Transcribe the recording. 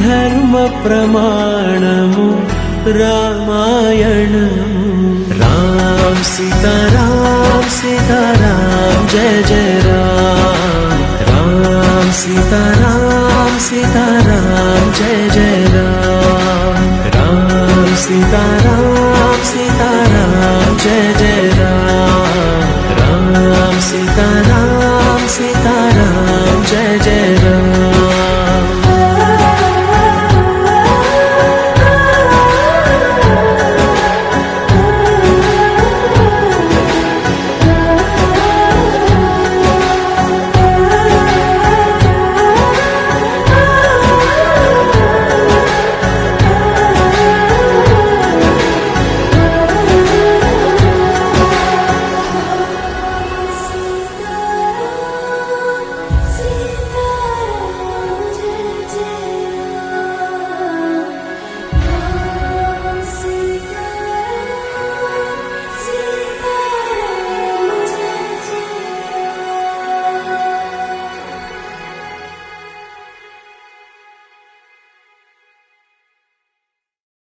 ధర్మ ప్రమాణము రామాయణము రామ సీతారామ సీతారామ జయ జయ రామ రామ సీతారామ సీతారామ జయ జయ రామ రామ సీతారామ